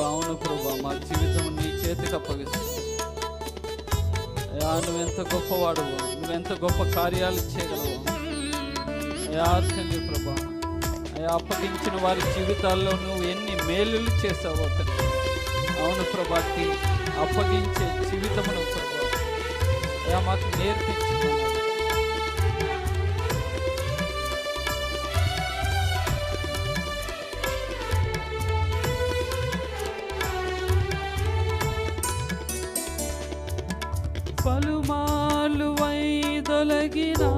జీవితం నీ చేతికి అప్పగిస్తాం అయ్యా నువ్వెంత గొప్పవాడు నువ్వెంత గొప్ప కార్యాలు చేయగలవు. అయ్యా తండ్రి ప్రభా అయా అప్పగించిన వారి జీవితాల్లో నువ్వు ఎన్ని మేలులు చేసావో తండ్రి అవును ప్రభాకి అప్పగించే జీవితమును ప్రభా అయ్యా మాకు నేర్పించుకున్నాను పలుమాలు వైదొలగినా